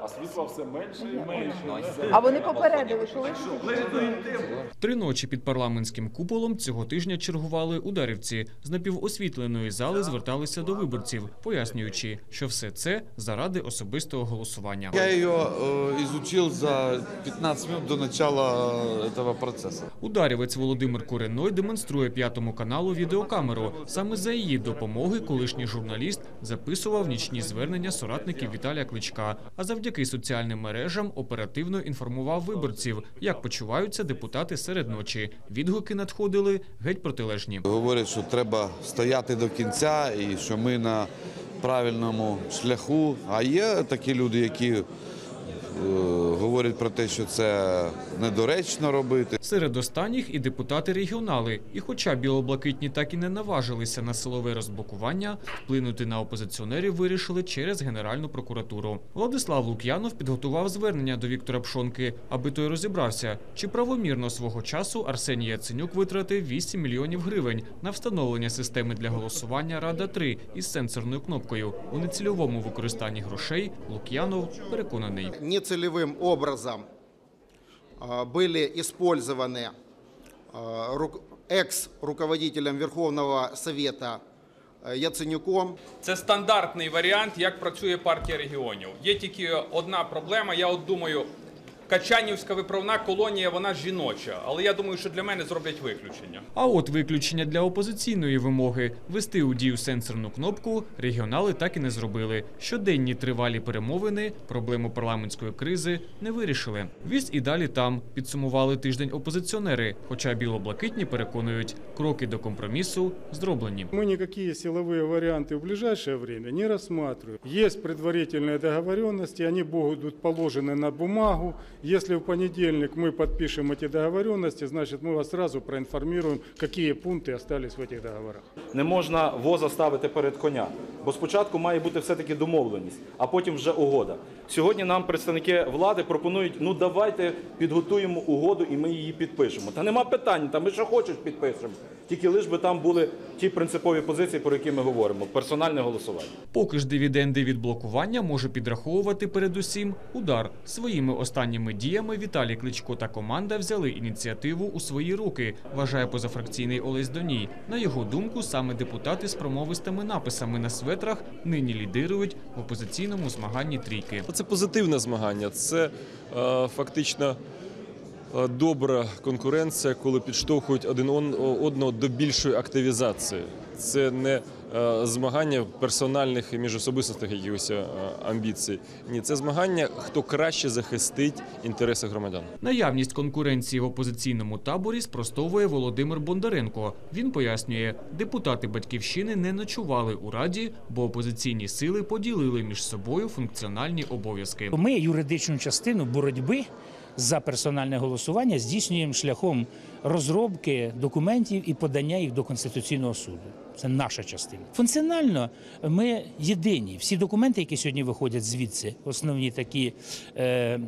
А світла все менше і менше. А вони попередили, коли Три ночі під парламентським куполом цього тижня чергували ударівці. З напівосвітленої зали зверталися до виборців, пояснюючи, що все це заради особистого голосування. Я ее э, изучил за 15 минут до начала э, этого процесса. Ударівець Володимир Куриной демонструє п'ятому каналу відеокамеру. Саме за її допомоги колишній журналіст записував нічні звернення соратників Віталія Кличка. А завдяки соціальним мережам оперативно інформував виборців, як почуваються депутати серед ночі. Відгуки надходили геть протилежні. Говорять, що треба стояти до кінця і що ми на правильному шляху. А є такі люди, які е, говорять про те, що це недоречно робити. Серед останніх і депутати-регіонали. І хоча білоблакитні так і не наважилися на силове розблокування, вплинути на опозиціонерів вирішили через Генеральну прокуратуру. Владислав Лук'янов підготував звернення до Віктора Пшонки, аби той розібрався, чи правомірно свого часу Арсеній Яценюк витратив 8 мільйонів гривень на встановлення системи для голосування Рада 3 із сенсорною кнопкою. У нецільовому використанні грошей Лук'янов переконаний. нецелевым образом а, были использованы а, ру- экс-руководителем Верховного Совета а, Яценюком. Це стандартний варіант, як працює партія регіонів. Є тільки одна проблема. Я от думаю, Качанівська виправна колонія, вона жіноча, але я думаю, що для мене зроблять виключення. А от виключення для опозиційної вимоги ввести у дію сенсорну кнопку регіонали так і не зробили. Щоденні тривалі перемовини проблему парламентської кризи не вирішили. Віз і далі там підсумували тиждень опозиціонери. Хоча білоблакитні переконують, кроки до компромісу зроблені. Мы никакие силовые варианты в ближайшее время не рассматриваем. Есть предварительные договоренности, они будут положены на бумагу. Если в понедельник мы подпишем эти договоренности, значит мы вас сразу проинформируем, какие пункты остались в этих договорах. Не можна воза ставити перед коня, бо спочатку має бути все-таки домовленість, а потім вже угода. Сьогодні нам представники влади пропонують: ну давайте підготуємо угоду і ми її підпишемо. Та нема питань, та ми що хочеш підпишемо. Тільки лиш би там були ті принципові позиції, про які ми говоримо. Персональне голосування. Поки ж дивіденди від блокування може підраховувати передусім удар. Своїми останніми діями Віталій Кличко та команда взяли ініціативу у свої руки, вважає позафракційний Олесь Доній. На його думку, саме депутати з промовистими написами на светрах нині лідирують в опозиційному змаганні трійки. Це позитивне змагання, це е, фактично е, добра конкуренція, коли підштовхують один одного до більшої активізації. Це не змагання персональних і міжособистих якихось е, амбіцій. Ні, це змагання, хто краще захистить інтереси громадян. Наявність конкуренції в опозиційному таборі спростовує Володимир Бондаренко. Він пояснює, депутати батьківщини не ночували у раді, бо опозиційні сили поділили між собою функціональні обов'язки. Ми юридичну частину боротьби за персональне голосування здійснюємо шляхом розробки документів і подання їх до Конституційного суду. Це наша частина. Функціонально ми єдині. Всі документи, які сьогодні виходять звідси, основні такі е,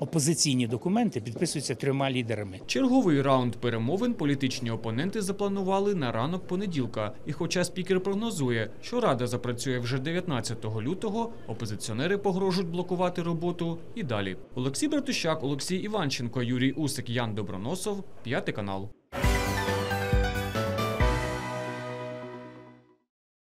опозиційні документи, підписуються трьома лідерами. Черговий раунд перемовин політичні опоненти запланували на ранок понеділка. І хоча спікер прогнозує, що рада запрацює вже 19 лютого, опозиціонери погрожують блокувати роботу і далі. Олексій Братущак, Олексій Іванченко, Юрій Усик, Ян Доброносов, п'ятий канал.